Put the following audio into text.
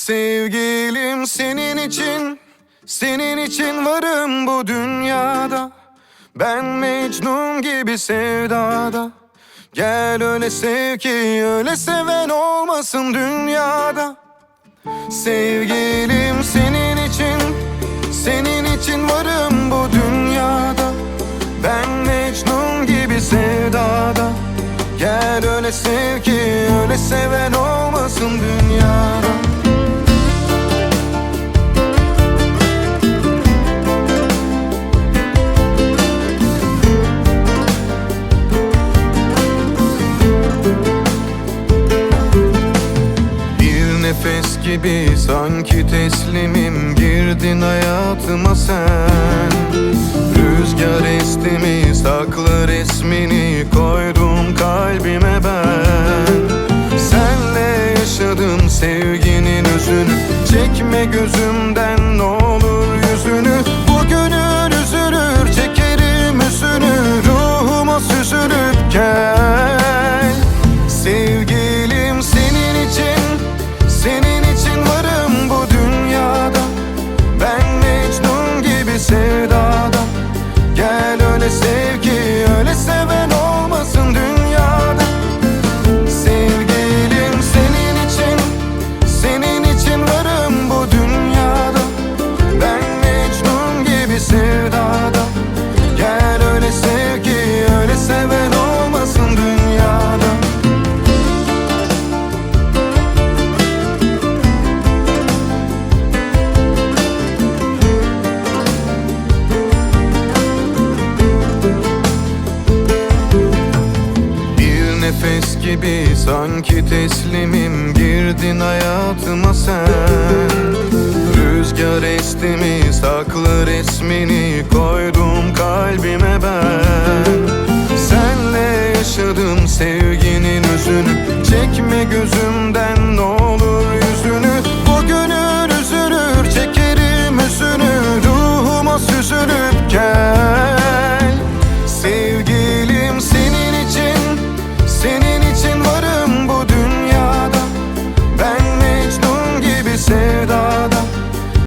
Sevgilim senin için Senin için varım bu dünyada. Ben Mecnun gibi sevdada. Gel öyle sev ki öyle seven olmasın dünyada. Sevgilim senin için Senin için varım bu dünyada. Ben Mecnun gibi sevdada. Gel öyle sev ki öyle seven olmasın dünyada gibi sanki teslimim. Girdin hayatıma sen. Rüzgar esti mi saklı resmini koydum kalbime ben. Senle yaşadım sevginin özünü. Çekme gözümden nefes gibi sanki teslimim. Girdin hayatıma sen. Rüzgar esti mi saklı resmini koydum kalbime ben. Senle yaşadım sevginin özünü. Çekme gözüm